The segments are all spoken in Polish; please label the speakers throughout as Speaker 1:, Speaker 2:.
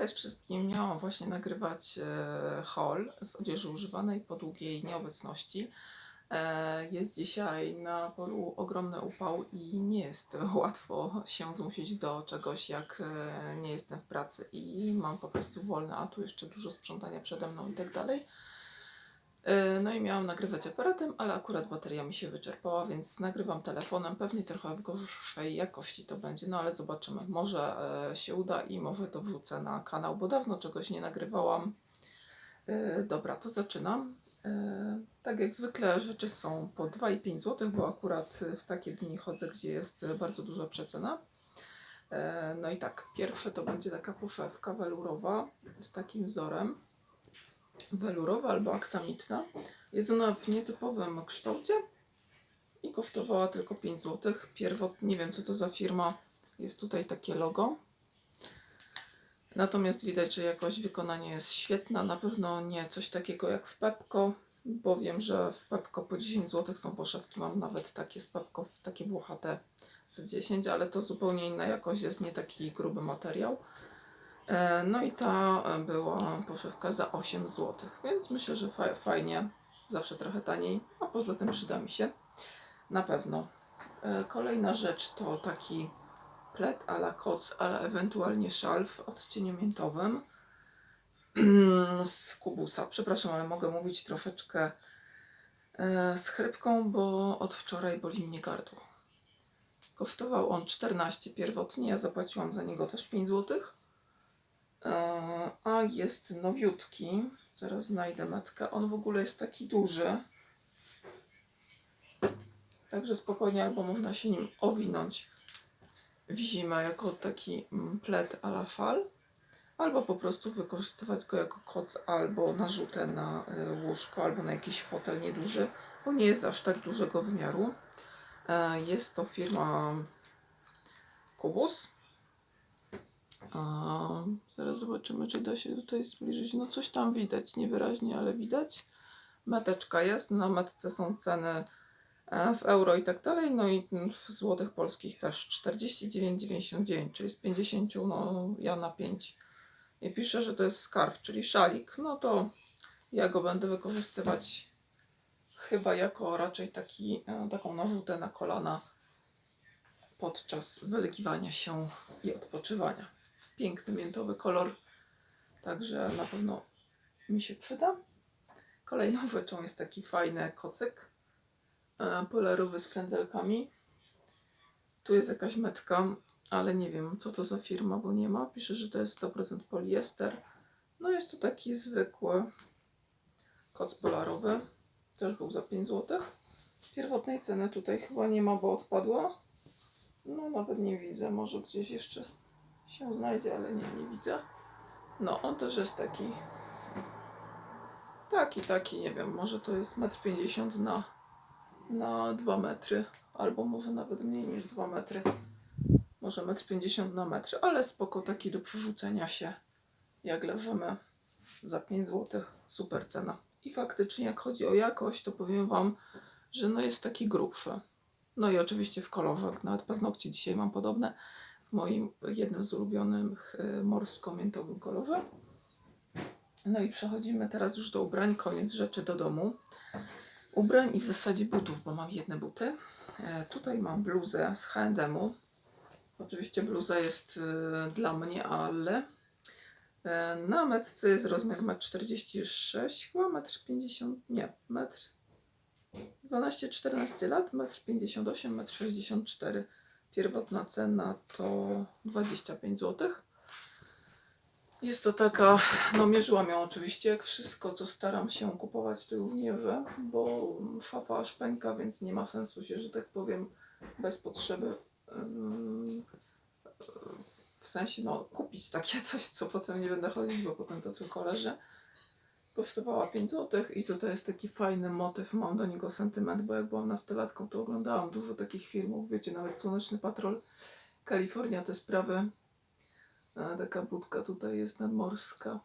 Speaker 1: Cześć wszystkim. Miałam właśnie nagrywać e, haul z odzieży używanej po długiej nieobecności. E, jest dzisiaj na polu ogromny upał i nie jest łatwo się zmusić do czegoś, jak e, nie jestem w pracy i mam po prostu wolne, a tu jeszcze dużo sprzątania przede mną i tak dalej. E, No i miałam nagrywać aparatem, ale akurat bateria mi się wyczerpała, więc nagrywam telefonem. Pewnie trochę w gorszej jakości to będzie, no ale zobaczymy. Może e, się uda i może to wrzucę na kanał, bo dawno czegoś nie nagrywałam. E, Dobra, to zaczynam. Tak jak zwykle rzeczy są po 2,5 zł, bo akurat w takie dni chodzę, gdzie jest bardzo duża przecena. No i tak, pierwsze to będzie taka poszewka welurowa z takim wzorem welurowa albo aksamitna. Jest ona w nietypowym kształcie i kosztowała tylko 5 zł. Pierwotnie nie wiem co to za firma. Jest tutaj takie logo. Natomiast widać, że jakość wykonania jest świetna. Na pewno nie coś takiego jak w Pepko, bo wiem, że w Pepko po 10 zł są poszewki. Mam nawet takie z Pepko, takie włochate za 10, ale to zupełnie inna jakość, jest nie taki gruby materiał. E, No i ta e, była poszywka za 8 zł, więc myślę, że fa- fajnie, zawsze trochę taniej, a poza tym przyda mi się na pewno. E, Kolejna rzecz to taki plet a la koc, ale ewentualnie szal w odcieniu miętowym z kubusa. Przepraszam, ale mogę mówić troszeczkę z chrypką, bo od wczoraj boli mnie gardło. Kosztował on 14 pierwotnie, ja zapłaciłam za niego też 5 złotych. E, A jest nowiutki. Zaraz znajdę metkę. On w ogóle jest taki duży. Także spokojnie, albo można się nim owinąć w zimę jako taki plet a la szal, albo po prostu wykorzystywać go jako koc albo narzutę na y, łóżko, albo na jakiś fotel nieduży, bo nie jest aż tak dużego wymiaru. E, Jest to firma Kubus. A, zaraz zobaczymy, czy da się tutaj zbliżyć. No coś tam widać, niewyraźnie, ale widać. Meteczka jest, na metce są ceny e, w euro i tak dalej, no i w złotych polskich też 49,99, czyli z 50, no ja na 5. I pisze, że to jest skarf, czyli szalik, no to ja go będę wykorzystywać chyba jako raczej taki, e, taką narzutę na kolana podczas wylegiwania się i odpoczywania. Piękny miętowy kolor, także na pewno mi się przyda. Kolejną rzeczą jest taki fajny kocyk e, polerowy z frędzelkami. Tu jest jakaś metka, ale nie wiem co to za firma, bo nie ma. Pisze, że to jest 100% poliester. No jest to taki zwykły koc polarowy. Też był za 5 zł. Pierwotnej ceny tutaj chyba nie ma, bo odpadła. No nawet nie widzę, może gdzieś jeszcze się znajdzie, ale nie, nie widzę. No, on też jest taki. Taki, taki, nie wiem, może to jest 1,50 m na, na 2 metry, albo może nawet mniej niż 2 metry. Może 1,50 m na metr, ale spoko taki do przerzucenia się, jak leżymy za 5 zł. Super cena. I faktycznie, jak chodzi o jakość, to powiem Wam, że no jest taki grubszy. No i oczywiście w kolorze, nawet paznokcie dzisiaj mam podobne, moim jednym z ulubionych y, morsko-miętowym kolorze. No i przechodzimy teraz już do ubrań, koniec rzeczy do domu. Ubrań i w zasadzie butów, bo mam jedne buty. E, tutaj mam bluzę z H&M-u. Oczywiście bluza jest y, dla mnie, ale e, na metce jest rozmiar 1,46 m, chyba 1,50 m, nie, 1,50 12-14 lat, 1,58 m, 1,64 m. Pierwotna cena to 25 zł. Jest to taka, no mierzyłam ją oczywiście, jak wszystko, co staram się kupować, to już mierzę, bo szafa aż pęka, więc nie ma sensu się, że tak powiem, bez potrzeby, w sensie, no, kupić takie coś, co potem nie będę chodzić, bo potem to tylko leży. Kosztowała 5 zł i tutaj jest taki fajny motyw, mam do niego sentyment, bo jak byłam nastolatką, to oglądałam dużo takich filmów, wiecie, nawet Słoneczny Patrol, Kalifornia, te sprawy. A taka budka tutaj jest nadmorska.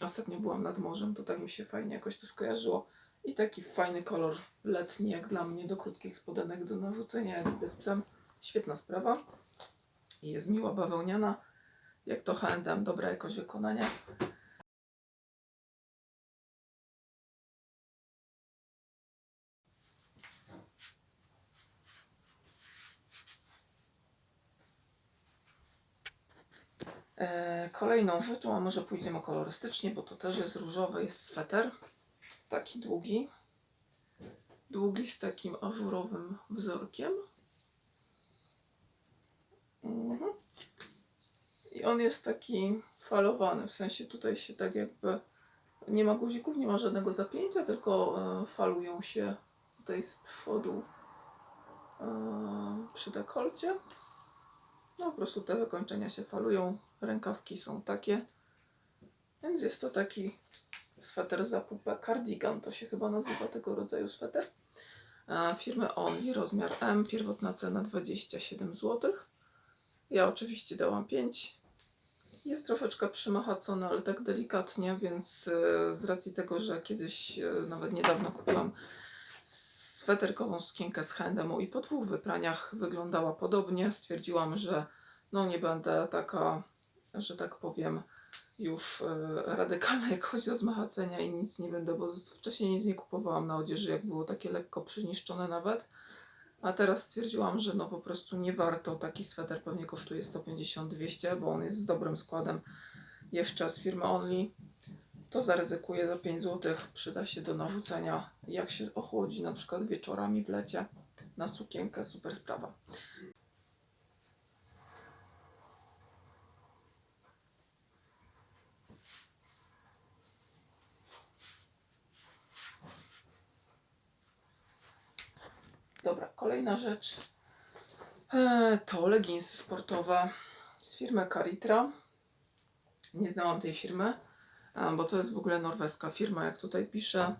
Speaker 1: Ostatnio byłam nad morzem, to tak mi się fajnie jakoś to skojarzyło. I taki fajny kolor letni, jak dla mnie, do krótkich spodenek, do narzucenia, jak idę z psem. Świetna sprawa. I Jest miła bawełniana jak to H&M, dobra jakość wykonania. Kolejną rzeczą, a może pójdziemy kolorystycznie, bo to też jest różowy, jest sweter. Taki długi. Długi z takim ażurowym wzorkiem. Mhm. I on jest taki falowany, w sensie tutaj się tak jakby nie ma guzików, nie ma żadnego zapięcia, tylko e, falują się tutaj z przodu e, przy dekolcie. No po prostu te wykończenia się falują, rękawki są takie. Więc jest to taki sweter za pupę, cardigan to się chyba nazywa tego rodzaju sweter. E, Firmy Only, rozmiar M, pierwotna cena 27 zł. Ja oczywiście dałam 5. Jest troszeczkę przymachacony, ale tak delikatnie, więc e, z racji tego, że kiedyś, e, nawet niedawno kupiłam sweterkową sukienkę z H&M i po dwóch wypraniach wyglądała podobnie, stwierdziłam, że no nie będę taka, że tak powiem, już e, radykalna jak chodzi o zmachacenia i nic nie będę, bo wcześniej nic nie kupowałam na odzieży, jak było takie lekko przyniszczone nawet. A teraz stwierdziłam, że no po prostu nie warto. Taki sweter pewnie kosztuje 150-200, bo on jest z dobrym składem. Jeszcze z firmy Only. To zaryzykuję za 5 zł. Przyda się do narzucenia, jak się ochłodzi na przykład wieczorami w lecie na sukienkę. Super sprawa. Dobra, kolejna rzecz e, to leginsy sportowe z firmy Caritra. Nie znałam tej firmy, bo to jest w ogóle norweska firma, jak tutaj pisze.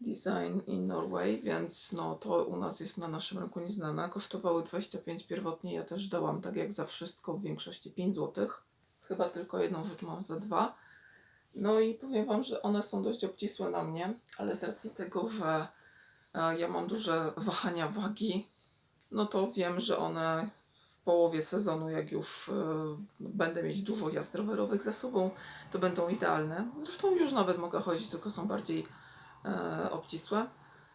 Speaker 1: Design in Norway, więc no to u nas jest na naszym rynku nieznane. Kosztowały 25 pierwotnie, ja też dałam tak jak za wszystko w większości 5 zł. Chyba tylko jedną rzecz mam za dwa. No i powiem Wam, że one są dość obcisłe na mnie, ale z racji tego, że e, ja mam duże wahania wagi, no to wiem, że one połowie sezonu, jak już e, będę mieć dużo jazd rowerowych za sobą, to będą idealne. Zresztą już nawet mogę chodzić, tylko są bardziej e, obcisłe.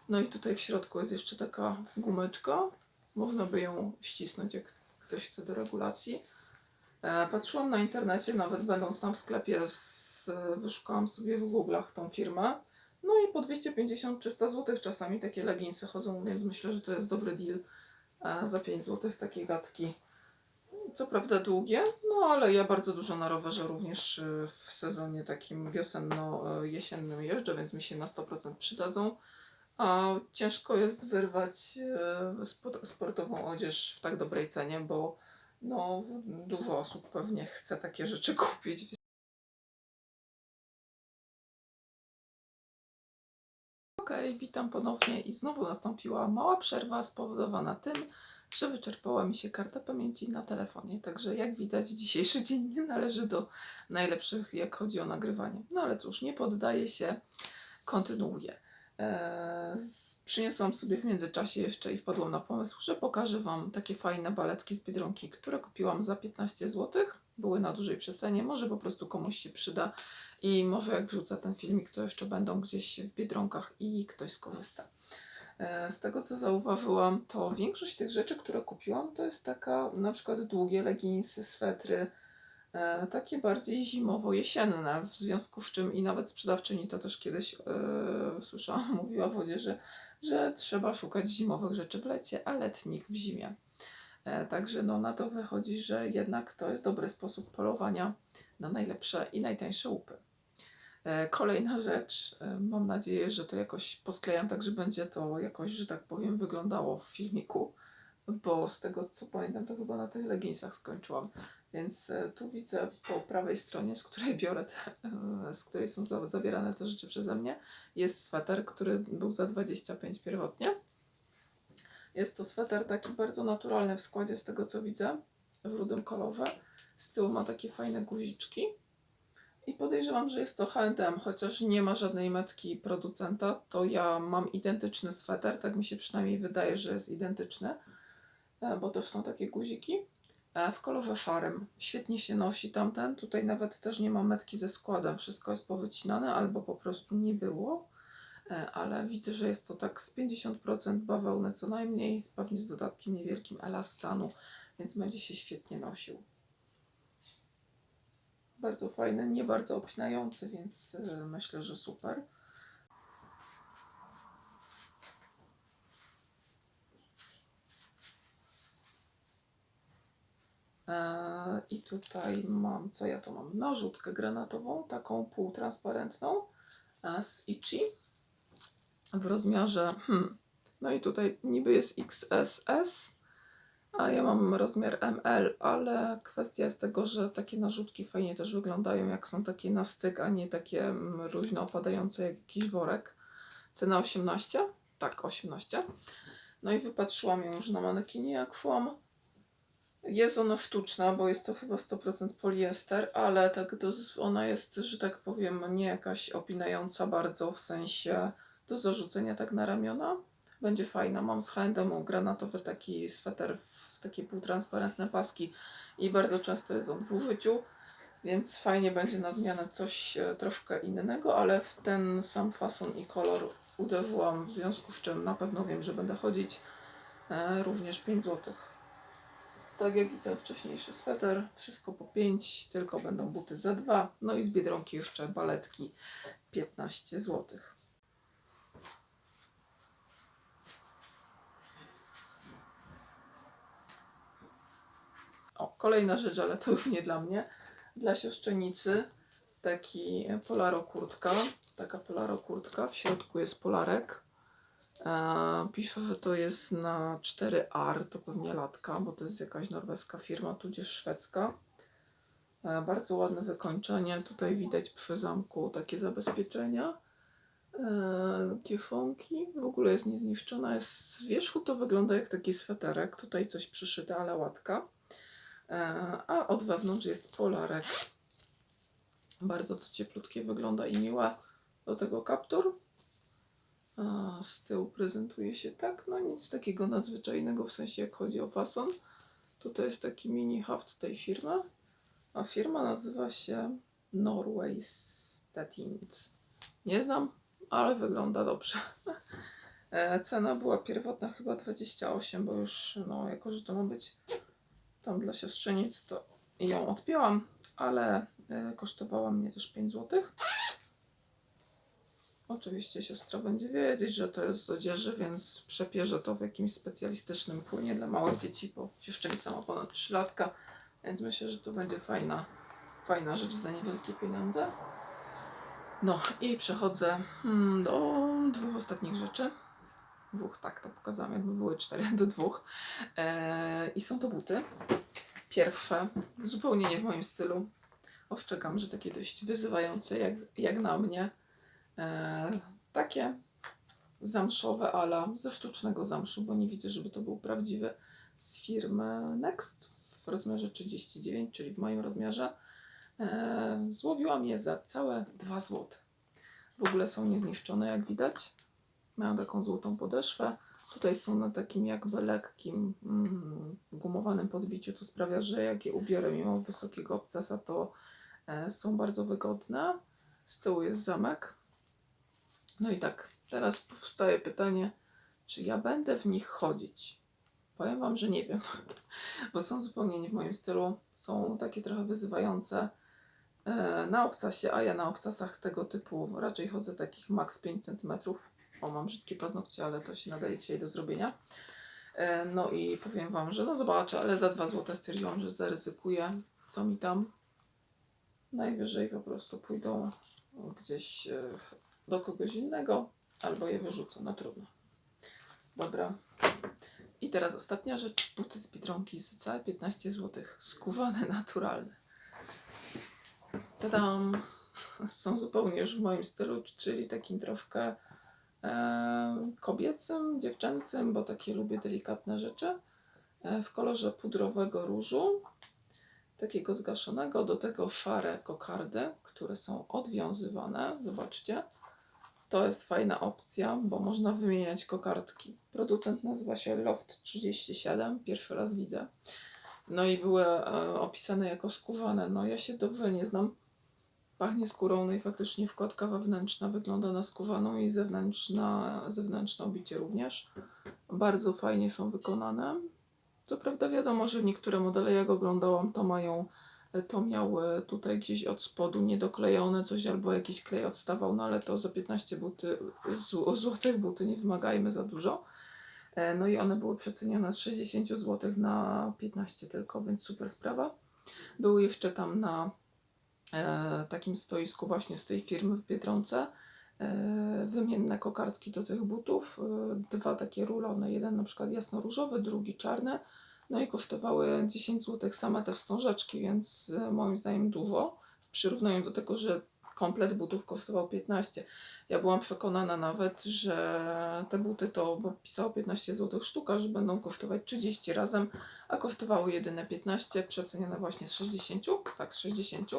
Speaker 1: No i tutaj w środku jest jeszcze taka gumeczka. Można by ją ścisnąć, jak ktoś chce do regulacji. E, patrzyłam na internecie, nawet będąc tam w sklepie, z, wyszukałam sobie w Google'ach tą firmę. No i po 250-300 zł czasami takie leginsy chodzą, więc myślę, że to jest dobry deal za 5 zł takie gadki. Co prawda długie, no ale ja bardzo dużo na rowerze również e, w sezonie takim wiosenno-jesiennym jeżdżę, więc mi się na 100% przydadzą. A ciężko jest wyrwać spo- sportową odzież w tak dobrej cenie, bo no, dużo osób pewnie chce takie rzeczy kupić. Okej, witam ponownie i znowu nastąpiła mała przerwa spowodowana tym, że wyczerpała mi się karta pamięci na telefonie. Także jak widać, dzisiejszy dzień nie należy do najlepszych, jak chodzi o nagrywanie. No ale cóż, nie poddaję się, kontynuuję. Eee, przyniosłam sobie w międzyczasie jeszcze i wpadłam na pomysł, że pokażę Wam takie fajne baletki z Biedronki, które kupiłam za 15 zł. Były na dużej przecenie, może po prostu komuś się przyda i może jak wrzucę ten filmik, to jeszcze będą gdzieś w Biedronkach i ktoś skorzysta. E, Z tego co zauważyłam, to większość tych rzeczy, które kupiłam, to jest taka na przykład długie leginsy, swetry, e, takie bardziej zimowo-jesienne, w związku z czym i nawet sprzedawczyni to też kiedyś e, słyszałam, mówiła w odzieży, że trzeba szukać zimowych rzeczy w lecie, a letnich w zimie. Także no, na to wychodzi, że jednak to jest dobry sposób polowania na najlepsze i najtańsze łupy. E, Kolejna rzecz, e, mam nadzieję, że to jakoś posklejam tak, że będzie to jakoś, że tak powiem, wyglądało w filmiku, bo z tego co pamiętam, to chyba na tych leginsach skończyłam. Więc e, tu widzę po prawej stronie, z której biorę, te, z której są za- zabierane te rzeczy przeze mnie, jest sweter, który był za 25 pierwotnie. Jest to sweter taki bardzo naturalny w składzie, z tego co widzę, w rudym kolorze. Z tyłu ma takie fajne guziczki. I podejrzewam, że jest to H&M, chociaż nie ma żadnej metki producenta, to ja mam identyczny sweter, tak mi się przynajmniej wydaje, że jest identyczny, e, bo też są takie guziki. e, w kolorze szarym. Świetnie się nosi tamten. Tutaj nawet też nie ma metki ze składem. Wszystko jest powycinane albo po prostu nie było. E, Ale widzę, że jest to tak z 50% bawełny co najmniej, pewnie z dodatkiem niewielkim elastanu, więc będzie się świetnie nosił. Bardzo fajny, nie bardzo opinający, więc e, myślę, że super. E, I tutaj mam, co ja tu mam? Narzutkę granatową, taką półtransparentną z Ichi w rozmiarze, hmm, no i tutaj niby jest XSS, a ja mam rozmiar ML, ale kwestia jest tego, że takie narzutki fajnie też wyglądają, jak są takie na styk, a nie takie mm, luźno opadające jak jakiś worek. Cena 18? Tak, 18. No i wypatrzyłam ją już na manekinie, jak szłam. Jest ona sztuczna, bo jest to chyba 100% poliester, ale tak do, ona jest, że tak powiem, nie jakaś opinająca bardzo, w sensie do zarzucenia tak na ramiona. Będzie fajna. Mam z H&M granatowy taki sweter w takie półtransparentne paski i bardzo często jest on w użyciu, więc fajnie będzie na zmianę coś e, troszkę innego, ale w ten sam fason i kolor uderzyłam, w związku z czym na pewno wiem, że będę chodzić e, również 5 zł. Tak jak i ten wcześniejszy sweter, wszystko po 5, tylko będą buty za 2, no i z Biedronki jeszcze baletki 15 zł. O, kolejna rzecz, ale to już nie dla mnie. Dla siostrzenicy taki polaro kurtka, taka polaro kurtka, w środku jest polarek. E, pisze, że to jest na 4R, to pewnie latka, bo to jest jakaś norweska firma, tudzież szwedzka. E, bardzo ładne wykończenie, tutaj widać przy zamku takie zabezpieczenia. E, kieszonki, w ogóle jest niezniszczona, jest z wierzchu to wygląda jak taki sweterek, tutaj coś przyszyte, ale łatka. E, a od wewnątrz jest polarek. Bardzo to cieplutkie wygląda i miłe. Do tego kaptur. A z tyłu prezentuje się tak. No nic takiego nadzwyczajnego w sensie jak chodzi o fason. Tutaj jest taki mini haft tej firmy. A firma nazywa się Norway Statins. Nie znam, ale wygląda dobrze. E, Cena była pierwotna chyba 28, bo już no jako, że to ma być tam dla siostrzenic, to ją odpięłam, ale e, kosztowała mnie też 5 zł. Oczywiście siostra będzie wiedzieć, że to jest z odzieży, więc przepierzę to w jakimś specjalistycznym płynie dla małych dzieci, bo siostrzenica ma ponad 3 latka, więc myślę, że to będzie fajna, fajna rzecz za niewielkie pieniądze. No i przechodzę hmm, do dwóch ostatnich rzeczy. Dwóch, tak, to pokazałam, jakby były cztery do dwóch. Eee, I są to buty. Pierwsze, zupełnie nie w moim stylu. Ostrzegam, że takie dość wyzywające, jak, jak na mnie. Eee, takie zamszowe, ala ze sztucznego zamszu, bo nie widzę, żeby to był prawdziwy z firmy Next w rozmiarze 39, czyli w moim rozmiarze. Eee, złowiłam je za całe 2 zł. W ogóle są niezniszczone, jak widać. Mają taką złotą podeszwę. Tutaj są na takim jakby lekkim mm, gumowanym podbiciu, to sprawia, że jak je ubiorę mimo wysokiego obcasa, to e, są bardzo wygodne. Z tyłu jest zamek. No i tak, teraz powstaje pytanie, czy ja będę w nich chodzić? Powiem Wam, że nie wiem, bo są zupełnie nie w moim stylu. Są takie trochę wyzywające e, na obcasie, a ja na obcasach tego typu raczej chodzę takich max 5 cm. O, mam brzydkie paznokcie, ale to się nadaje dzisiaj do zrobienia. E, No i powiem Wam, że no zobaczę, ale za 2 zł stwierdziłam, że zaryzykuję. Co mi tam? Najwyżej po prostu pójdą gdzieś e, do kogoś innego, albo je wyrzucę, no trudno. Dobra. I teraz ostatnia rzecz, buty z Biedronki za całe 15 zł. Skórzane, naturalne. Tadam! Są zupełnie już w moim stylu, czyli takim troszkę kobiecym, dziewczęcym, bo takie lubię delikatne rzeczy. E, w kolorze pudrowego różu, takiego zgaszonego, do tego szare kokardy, które są odwiązywane. Zobaczcie. To jest fajna opcja, bo można wymieniać kokardki. Producent nazywa się Loft 37, pierwszy raz widzę. No i były e, opisane jako skórzane. No ja się dobrze nie znam. Pachnie skórą, no i faktycznie wkładka wewnętrzna wygląda na skórzaną i zewnętrzna, zewnętrzne obicie również. Bardzo fajnie są wykonane. Co prawda wiadomo, że niektóre modele jak oglądałam to mają, to miały tutaj gdzieś od spodu niedoklejone coś albo jakiś klej odstawał, no ale to za 15 buty, zł- złotych buty nie wymagajmy za dużo. E, No i one były przecenione z 60 zł na 15 tylko, więc super sprawa. Były jeszcze tam na e, takim stoisku właśnie z tej firmy w Biedronce e, wymienne kokardki do tych butów. E, dwa takie rulone, jeden na przykład jasno-różowy, drugi czarny. No i kosztowały 10 zł same te wstążeczki, więc e, moim zdaniem dużo. W przyrównaniu do tego, że komplet butów kosztował 15. Ja byłam przekonana nawet, że te buty to, bo pisało 15 zł sztuka, że będą kosztować 30 razem, a kosztowały jedyne 15, przecenione właśnie z 60, tak z 60.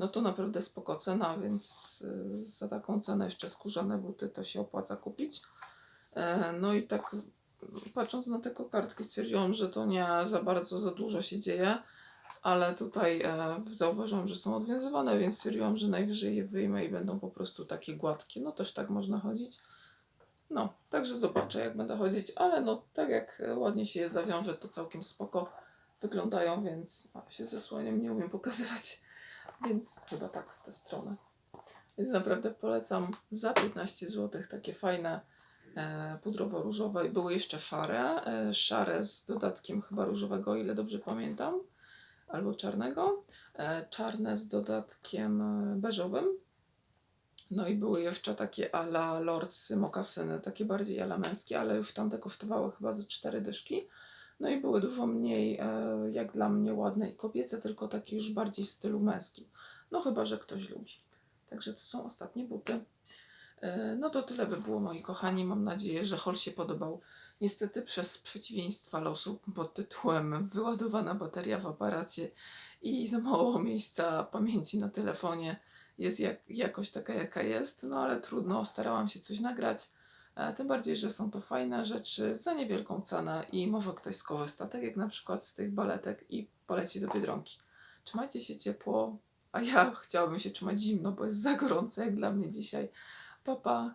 Speaker 1: No to naprawdę spoko cena, więc y, za taką cenę jeszcze skórzane buty to się opłaca kupić. E, No i tak patrząc na te kokardki stwierdziłam, że to nie za bardzo, za dużo się dzieje, ale tutaj e, zauważyłam, że są odwiązywane, więc stwierdziłam, że najwyżej je wyjmę i będą po prostu takie gładkie. No też tak można chodzić. No, także zobaczę jak będę chodzić, ale no tak jak ładnie się je zawiąże, to całkiem spoko wyglądają, więc a, się zasłaniam, nie umiem pokazywać, więc chyba tak w tę stronę. Więc naprawdę polecam za 15 zł takie fajne e, pudrowo-różowe. Były jeszcze szare, e, szare z dodatkiem chyba różowego, o ile dobrze pamiętam, albo czarnego, e, czarne z dodatkiem e, beżowym. No i były jeszcze takie ala lordsy mokasyny, takie bardziej ala męskie, ale już tamte kosztowały chyba ze cztery dyszki. No i były dużo mniej, e, jak dla mnie, ładne i kobiece, tylko takie już bardziej w stylu męskim. No chyba, że ktoś lubi. Także to są ostatnie buty. E, No to tyle by było, moi kochani. Mam nadzieję, że haul się podobał. Niestety przez przeciwieństwa losu pod tytułem wyładowana bateria w aparacie i za mało miejsca pamięci na telefonie jest jak, jakoś taka, jaka jest. No ale trudno, starałam się coś nagrać. Tym bardziej, że są to fajne rzeczy za niewielką cenę i może ktoś skorzysta, tak jak na przykład z tych baletek i poleci do Biedronki. Trzymajcie się ciepło, a ja chciałabym się trzymać zimno, bo jest za gorąco jak dla mnie dzisiaj. Pa, pa.